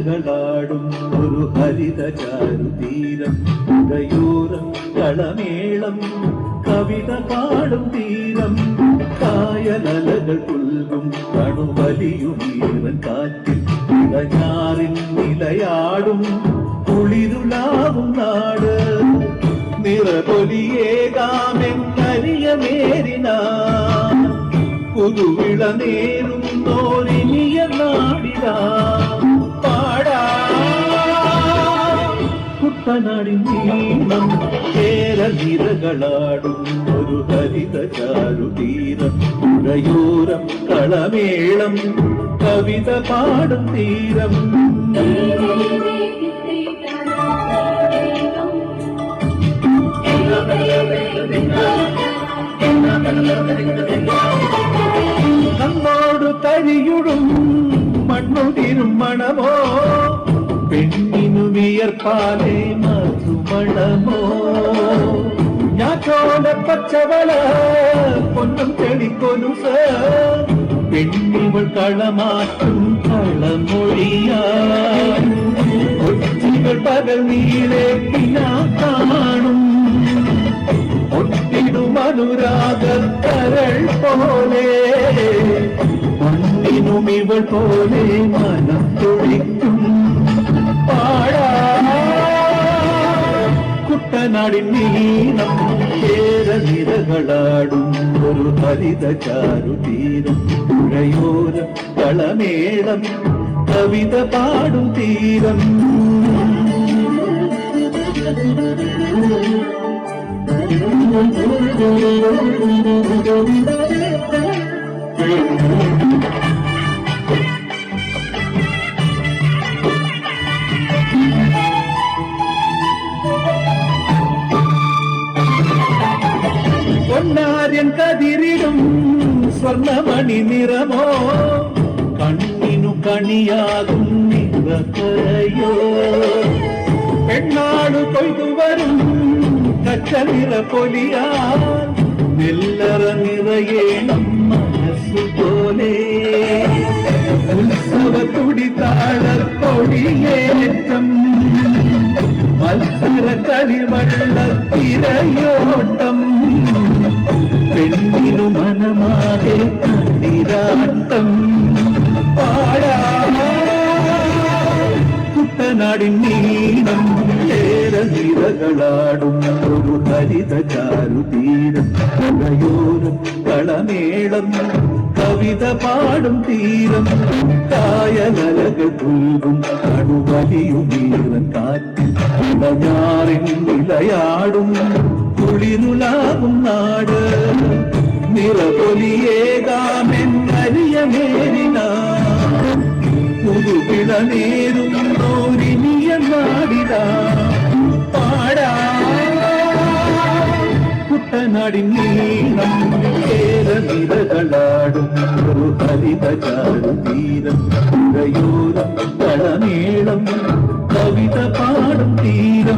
നിരകളാടും ഒരു ഹരിത ചാരുതീരം ഉദയോരം കളമേളം കവിത പാടും തീരം. കായലകൾ പുൽകും കണുവലിയും ഈവൻ കാറ്റിൽ ഇളഞ്ഞാറിൻ നിലയാടും. കുളിരുളാവും നാട് നിറപൊലിയേകാമെന്നരിയമേറിന കുരുവിള നേരുന്നോരിനിയ കുട്ടനാടിൻ നീളം കേര ഒരു ഹരിത ചാരുതീരം പുഴയോരം കളമേളം കവിത പാടും തീരം. നമ്മോട് കരിയുടും മണ്ണുതിരും മണമോ? വിയർപ്പാലേ മധുമണമോ? ഞാറ്റോല പച്ചവള പൊന്നും തെളിക്കൊലുസ പെണ്ണിവൾ കളമാറ്റും കളമൊഴിയാ കൊച്ചികൾ പകൽ നീളെ പിന്നാ കാണും. ഒട്ടിടും അനുരാഗക്കരൾ പോലെ. മണ്ണിനും ഇവൾ പോലെ മനം കുട്ടനാടിൻ നീളം നിരകളാടും ഒരു ഹരിത ചാരുതീരം. പുഴയോരം കളമേളം കവിത പാടും തീരം. கண்டார் என் கதிரிடும் சொர்ணமணி நிறமோ? கண்ணினு கணியாகும் நின்ற கரையோ பெண்ணாடு கொய்து வரும் கச்ச நிற பொலியால் மெல்லற நிறையே நம்ம போலே. உற்சவ துடித்தாளர் கொடியேற்றம் மல்சர களிவள்ள திரையோட்டம். മനമാകെ നിരാട്ടം പാടാ കുട്ടനാടിൻ നീളം ഏറെ നിരകളാടും ഒരു ഹരിത ചാരുതീരം. പുഴയോരം കളമേളം കവിത പാടും തീരം. കായലകൾ പുൽകും കടുവലിയും വീരൻ കാറ്റിൽ. ഇളഞ്ഞാറിൻ നിലയാടും കുളിരുലാകും നാട്. നിറപൊലിയേകാമെന്നരിയമേറിന പുതുപിള നേരുന്നോരിനിയ നാടില പാടാ കുട്ടനാടിൻ നീളം ഏറെ നിരകളാടും ഒരു ഹരിത ചാരുതീരം പുഴയോരം കളമേളം കവിത പാടും തീരം